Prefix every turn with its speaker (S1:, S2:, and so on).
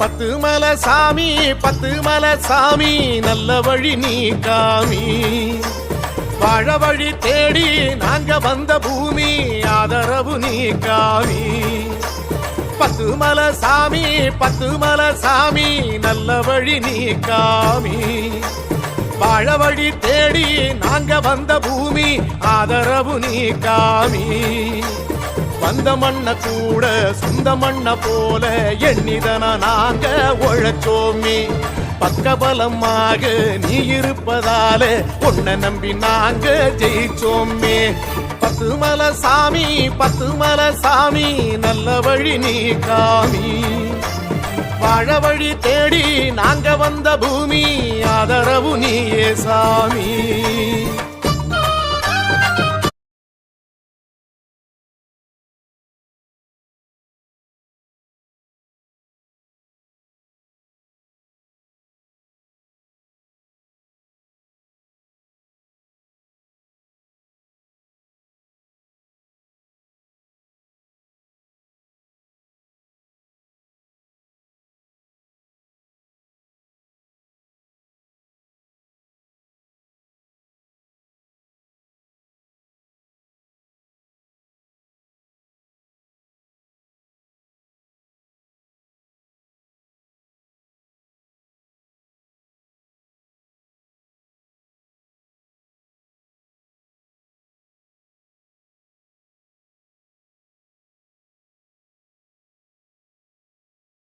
S1: பத்து மலை சாமி பத்து மலை சாமி நல்ல வழி நீ காமி. வாழ வழி தேடி நாங்க வந்த பூமி ஆதரவு நீ காமி. பத்து மலை சாமி பத்து மலை சாமி நல்ல வழி நீ காமி. வாழ வழி தேடி நாங்க வந்த பூமி ஆதரவு நீ காமி. வந்த மண்ண கூட சொந்த மண்ண போல எண்ணிதன நாங்க உழைச்சோமே. பக்கபலமாக நீ இருப்பதால உன்னை நம்பி நாங்க ஜெயிச்சோமே. பத்துமல சாமி பத்துமல சாமி நல்ல வழி நீ காமி. வாழ வழி தேடி நாங்க வந்த பூமி ஆதரவு நீயே சாமி.